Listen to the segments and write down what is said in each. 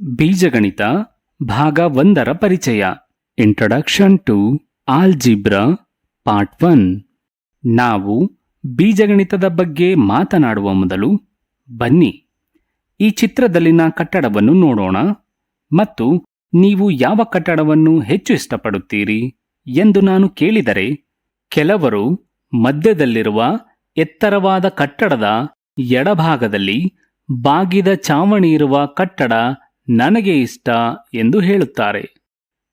ಬೀಜಗಣಿತ ಭಾಗ ಒಂದರ ಪರಿಚಯ. Introduction to algebra part one ನಾವು ಬೀಜಗಣಿತದ ಬಗ್ಗೆ ಮಾತನಾಡುವ ಮೊದಲು ಬನ್ನಿ. ಈ ಚಿತ್ರದಲ್ಲಿನ ಕಟ್ಟಡವನ್ನು ನೋಡೋಣ ಮತ್ತು ನೀವು ಯಾವ ಕಟ್ಟಡವನ್ನು ಹೆಚ್ಚು ಇಷ್ಟಪಡುತ್ತೀರಿ ಎಂದು ನಾನು ಕೇಳಿದರೆ, ಕೆಲವರು ಮಧ್ಯದಲ್ಲಿರುವ ಎತ್ತರವಾದ ಕಟ್ಟಡದ ಎಡಭಾಗದಲ್ಲಿ ಬಾಗಿದ ಚಾವಣಿ ಇರುವ ಕಟ್ಟಡ ನನಗೆ ಇಷ್ಟ ಎಂದು ಹೇಳುತ್ತಾರೆ.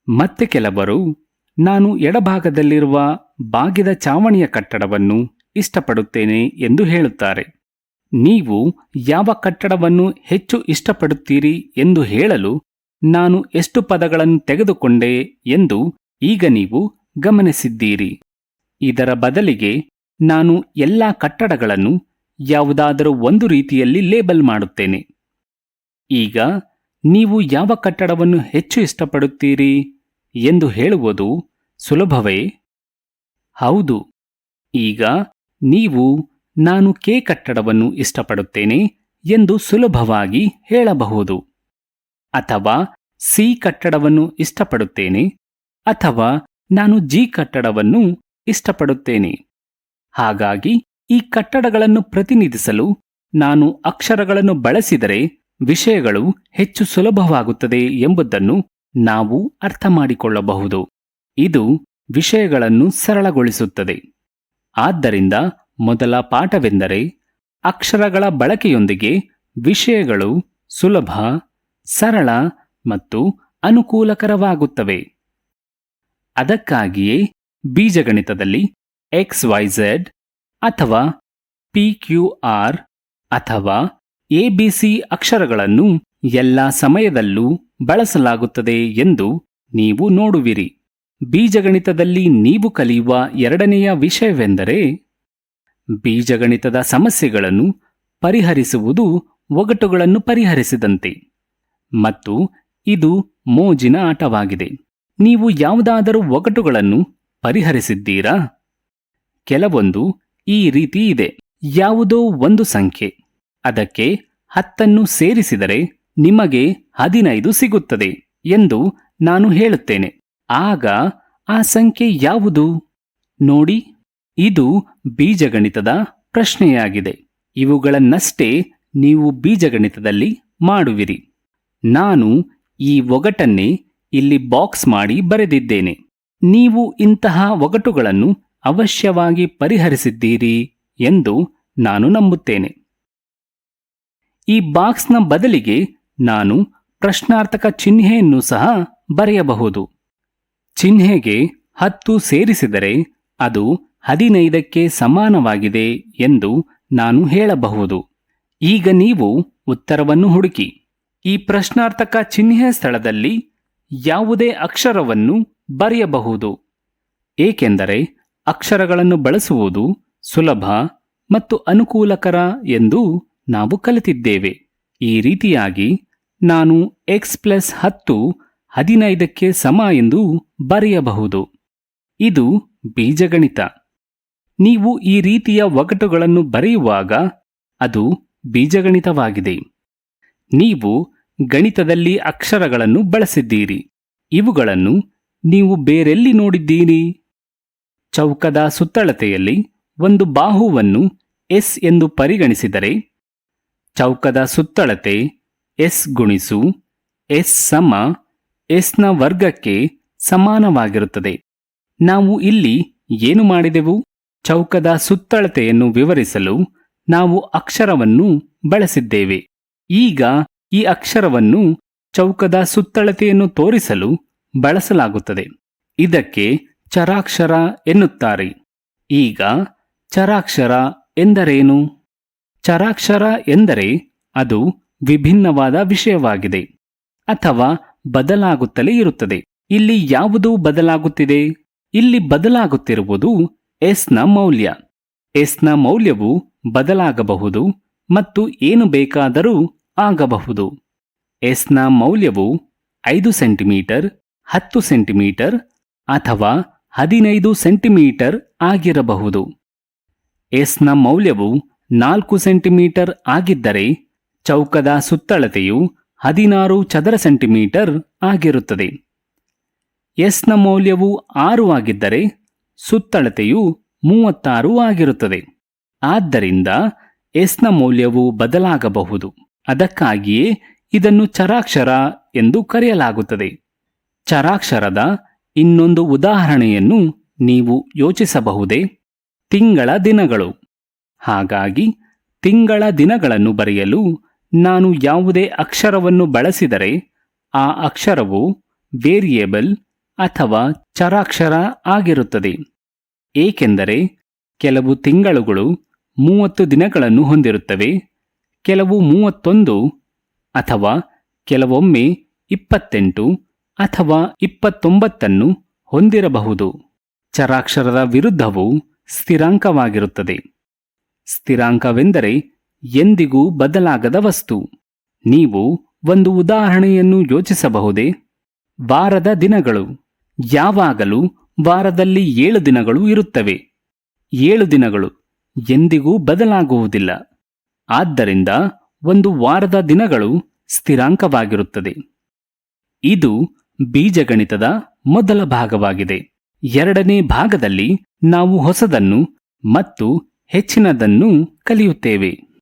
ಮತ್ತೆ ಕೆಲವರು, ನಾನು ಎಡಭಾಗದಲ್ಲಿರುವ ಬಾಗಿದ ಚಾವಣಿಯ ಕಟ್ಟಡವನ್ನು ಇಷ್ಟಪಡುತ್ತೇನೆ ಎಂದು ಹೇಳುತ್ತಾರೆ. ನೀವು ಯಾವ ಕಟ್ಟಡವನ್ನು ಹೆಚ್ಚು ಇಷ್ಟಪಡುತ್ತೀರಿ ಎಂದು ಹೇಳಲು ನಾನು ಎಷ್ಟು ಪದಗಳನ್ನು ತೆಗೆದುಕೊಂಡೆ ಎಂದು ಈಗ ನೀವು ಗಮನಿಸಿದ್ದೀರಿ. ಇದರ ಬದಲಿಗೆ ನಾನು ಎಲ್ಲ ಕಟ್ಟಡಗಳನ್ನು ಯಾವುದಾದರೂ ಒಂದು ರೀತಿಯಲ್ಲಿ ಲೇಬಲ್ ಮಾಡುತ್ತೇನೆ. ಈಗ ನೀವು ಯಾವ ಕಟ್ಟಡವನ್ನು ಹೆಚ್ಚು ಇಷ್ಟಪಡುತ್ತೀರಿ ಎಂದು ಹೇಳುವುದು ಸುಲಭವೇ? ಹೌದು. ಈಗ ನೀವು ನಾನು ಕೆ ಕಟ್ಟಡವನ್ನು ಇಷ್ಟಪಡುತ್ತೇನೆ ಎಂದು ಸುಲಭವಾಗಿ ಹೇಳಬಹುದು. ಅಥವಾ ಸಿ ಕಟ್ಟಡವನ್ನು ಇಷ್ಟಪಡುತ್ತೇನೆ ಅಥವಾ ನಾನು ಜಿ ಕಟ್ಟಡವನ್ನು ಇಷ್ಟಪಡುತ್ತೇನೆ. ಹಾಗಾಗಿ ಈ ಕಟ್ಟಡಗಳನ್ನು ಪ್ರತಿನಿಧಿಸಲು ನಾನು ಅಕ್ಷರಗಳನ್ನು ಬಳಸಿದರೆ ವಿಷಯಗಳು ಹೆಚ್ಚು ಸುಲಭವಾಗುತ್ತದೆ ಎಂಬುದನ್ನು ನಾವು ಅರ್ಥ ಮಾಡಿಕೊಳ್ಳಬಹುದು ಇದು ವಿಷಯಗಳನ್ನು ಸರಳಗೊಳಿಸುತ್ತದೆ. ಆದ್ದರಿಂದ ಮೊದಲ ಪಾಠವೆಂದರೆ ಅಕ್ಷರಗಳ ಬಳಕೆಯೊಂದಿಗೆ ವಿಷಯಗಳು ಸುಲಭ, ಸರಳ ಮತ್ತು ಅನುಕೂಲಕರವಾಗುತ್ತವೆ. ಅದಕ್ಕಾಗಿಯೇ ಬೀಜಗಣಿತದಲ್ಲಿ ಎಕ್ಸ್ ವೈ ಝೆಡ್ ಅಥವಾ ಪಿ ಕ್ಯೂ ಆರ್ ಅಥವಾ ಎಬಿಸಿ ಅಕ್ಷರಗಳನ್ನು ಎಲ್ಲ ಸಮಯದಲ್ಲೂ ಬಳಸಲಾಗುತ್ತದೆ ಎಂದು ನೀವು ನೋಡುವಿರಿ. ಬೀಜಗಣಿತದಲ್ಲಿ ನೀವು ಕಲಿಯುವ ಎರಡನೆಯ ವಿಷಯವೆಂದರೆ, ಬೀಜಗಣಿತದ ಸಮಸ್ಯೆಗಳನ್ನು ಪರಿಹರಿಸುವುದು ಒಗಟುಗಳನ್ನು ಪರಿಹರಿಸಿದಂತೆ. ಮತ್ತು ಇದು ಮೋಜಿನ ಆಟವಾಗಿದೆ. ನೀವು ಯಾವುದಾದರೂ ಒಗಟುಗಳನ್ನು ಪರಿಹರಿಸಿದ್ದೀರಾ? ಕೆಲವೊಂದು ಈ ರೀತಿ ಇದೆ. ಯಾವುದೋ ಒಂದು ಸಂಖ್ಯೆ. ಅದಕ್ಕೆ ಹತ್ತನ್ನು ಸೇರಿಸಿದರೆ ನಿಮಗೆ ಹದಿನೈದು ಸಿಗುತ್ತದೆ ಎಂದು ನಾನು ಹೇಳುತ್ತೇನೆ. ಆಗ ಆ ಸಂಖ್ಯೆ ಯಾವುದು? ನೋಡಿ, ಇದು ಬೀಜಗಣಿತದ ಪ್ರಶ್ನೆಯಾಗಿದೆ. ಇವುಗಳನ್ನಷ್ಟೇ ನೀವು ಬೀಜಗಣಿತದಲ್ಲಿ ಮಾಡುವಿರಿ. ನಾನು ಈ ಒಗಟನ್ನೇ ಇಲ್ಲಿ ಬಾಕ್ಸ್ ಮಾಡಿ ಬರೆದಿದ್ದೇನೆ. ನೀವು ಇಂತಹ ಒಗಟುಗಳನ್ನು ಅವಶ್ಯವಾಗಿ ಪರಿಹರಿಸಿದ್ದೀರಿ ಎಂದು ನಾನು ನಂಬುತ್ತೇನೆ. ಈ ಬಾಕ್ಸ್ನ ಬದಲಿಗೆ ನಾನು ಪ್ರಶ್ನಾರ್ಥಕ ಚಿಹ್ನೆಯನ್ನು ಸಹ ಬರೆಯಬಹುದು. ಚಿಹ್ನೆಗೆ ಹತ್ತು ಸೇರಿಸಿದರೆ ಅದು ಹದಿನೈದಕ್ಕೆ ಸಮಾನವಾಗಿದೆ ಎಂದು ನಾನು ಹೇಳಬಹುದು. ಈಗ ನೀವು ಉತ್ತರವನ್ನು ಹುಡುಕಿ. ಈ ಪ್ರಶ್ನಾರ್ಥಕ ಚಿಹ್ನೆ ಸ್ಥಳದಲ್ಲಿ ಯಾವುದೇ ಅಕ್ಷರವನ್ನು ಬರೆಯಬಹುದು. ಏಕೆಂದರೆ ಅಕ್ಷರಗಳನ್ನು ಬಳಸುವುದು ಸುಲಭ ಮತ್ತು ಅನುಕೂಲಕರ ಎಂದು ನಾವು ಕಲಿತಿದ್ದೇವೆ. ಈ ರೀತಿಯಾಗಿ ನಾನು ಎಕ್ಸ್ ಪ್ಲಸ್ ಹತ್ತು ಹದಿನೈದಕ್ಕೆ ಸಮ ಎಂದು ಬರೆಯಬಹುದು. ಇದು ಬೀಜಗಣಿತ. ನೀವು ಈ ರೀತಿಯ ಒಗಟುಗಳನ್ನು ಬರೆಯುವಾಗ ಅದು ಬೀಜಗಣಿತವಾಗಿದೆ. ನೀವು ಗಣಿತದಲ್ಲಿ ಅಕ್ಷರಗಳನ್ನು ಬಳಸಿದ್ದೀರಿ. ಇವುಗಳನ್ನು ನೀವು ಬೇರೆಲ್ಲಿ ನೋಡಿದ್ದೀರಿ? ಚೌಕದ ಸುತ್ತಳತೆಯಲ್ಲಿ ಒಂದು ಬಾಹುವನ್ನು ಎಸ್ ಎಂದು ಪರಿಗಣಿಸಿದರೆ ಚೌಕದ ಸುತ್ತಳತೆ, ಎಸ್ ಗುಣಿಸು, ಎಸ್ ಸಮ ಎಸ್ನ ವರ್ಗಕ್ಕೆ ಸಮಾನವಾಗಿರುತ್ತದೆ. ನಾವು ಇಲ್ಲಿ ಏನು ಮಾಡಿದೆವು? ಚೌಕದ ಸುತ್ತಳತೆಯನ್ನು ವಿವರಿಸಲು ನಾವು ಅಕ್ಷರವನ್ನು ಬಳಸಿದ್ದೇವೆ. ಈಗ ಈ ಅಕ್ಷರವನ್ನು ಚೌಕದ ಸುತ್ತಳತೆಯನ್ನು ತೋರಿಸಲು ಬಳಸಲಾಗುತ್ತದೆ. ಇದಕ್ಕೆ ಚರಾಕ್ಷರ ಎನ್ನುತ್ತಾರೆ. ಈಗ ಚರಾಕ್ಷರ ಎಂದರೇನು? ಚರಾಕ್ಷರ ಎಂದರೆ ಅದು ವಿಭಿನ್ನವಾದ ವಿಷಯವಾಗಿದೆ ಅಥವಾ ಬದಲಾಗುತ್ತಲೇ ಇರುತ್ತದೆ. ಇಲ್ಲಿ ಯಾವುದು ಬದಲಾಗುತ್ತಿದೆ? ಇಲ್ಲಿ ಬದಲಾಗುತ್ತಿರುವುದು ಎಸ್ನ ಮೌಲ್ಯ. ಎಸ್ನ ಮೌಲ್ಯವು ಬದಲಾಗಬಹುದು ಮತ್ತು ಏನು ಬೇಕಾದರೂ ಆಗಬಹುದು. ಎಸ್ನ ಮೌಲ್ಯವು ಐದು ಸೆಂಟಿಮೀಟರ್, ಹತ್ತು ಸೆಂಟಿಮೀಟರ್ ಅಥವಾ ಹದಿನೈದು ಸೆಂಟಿಮೀಟರ್ ಆಗಿರಬಹುದು. ಎಸ್ನ ಮೌಲ್ಯವು ನಾಲ್ಕು ಸೆಂಟಿಮೀಟರ್ ಆಗಿದ್ದರೆ ಚೌಕದ ಸುತ್ತಳತೆಯು ಹದಿನಾರು ಚದರ ಸೆಂಟಿಮೀಟರ್ ಆಗಿರುತ್ತದೆ. ಎಸ್ನ ಮೌಲ್ಯವು ಆರು ಆಗಿದ್ದರೆ ಸುತ್ತಳತೆಯು ಮೂವತ್ತಾರು ಆಗಿರುತ್ತದೆ. ಆದ್ದರಿಂದ ಎಸ್ನ ಮೌಲ್ಯವು ಬದಲಾಗಬಹುದು. ಅದಕ್ಕಾಗಿಯೇ ಇದನ್ನು ಚರಾಕ್ಷರ ಎಂದು ಕರೆಯಲಾಗುತ್ತದೆ. ಚರಾಕ್ಷರದ ಇನ್ನೊಂದು ಉದಾಹರಣೆಯನ್ನು ನೀವು ಯೋಚಿಸಬಹುದೇ? ತಿಂಗಳ ದಿನಗಳು. ಹಾಗಾಗಿ ತಿಂಗಳ ದಿನಗಳನ್ನು ಬರೆಯಲು ನಾನು ಯಾವುದೇ ಅಕ್ಷರವನ್ನು ಬಳಸಿದರೆ ಆ ಅಕ್ಷರವು ವೇರಿಯೇಬಲ್ ಅಥವಾ ಚರಾಕ್ಷರ ಆಗಿರುತ್ತದೆ. ಏಕೆಂದರೆ ಕೆಲವು ತಿಂಗಳುಗಳು ಮೂವತ್ತು ದಿನಗಳನ್ನು ಹೊಂದಿರುತ್ತವೆ, ಕೆಲವು ಮೂವತ್ತೊಂದು ಅಥವಾ ಕೆಲವೊಮ್ಮೆ ಇಪ್ಪತ್ತೆಂಟು ಅಥವಾ ಇಪ್ಪತ್ತೊಂಬತ್ತನ್ನು ಹೊಂದಿರಬಹುದು. ಚರಾಕ್ಷರದ ವಿರುದ್ಧವು ಸ್ಥಿರಾಂಕವಾಗಿರುತ್ತದೆ. ಸ್ಥಿರಾಂಕವೆಂದರೆ ಎಂದಿಗೂ ಬದಲಾಗದ ವಸ್ತು. ನೀವು ಒಂದು ಉದಾಹರಣೆಯನ್ನು ಯೋಚಿಸಬಹುದೇ? ವಾರದ ದಿನಗಳು. ಯಾವಾಗಲೂ ವಾರದಲ್ಲಿ ಏಳು ದಿನಗಳು ಇರುತ್ತವೆ. ಏಳು ದಿನಗಳು ಎಂದಿಗೂ ಬದಲಾಗುವುದಿಲ್ಲ. ಆದ್ದರಿಂದ ಒಂದು ವಾರದ ದಿನಗಳು ಸ್ಥಿರಾಂಕವಾಗಿರುತ್ತದೆ. ಇದು ಬೀಜಗಣಿತದ ಮೊದಲ ಭಾಗವಾಗಿದೆ. ಎರಡನೇ ಭಾಗದಲ್ಲಿ ನಾವು ಹೊಸದನ್ನು ಮತ್ತು ಹೆಚ್ಚಿನದನ್ನು ಕಲಿಯುತ್ತೇವೆ.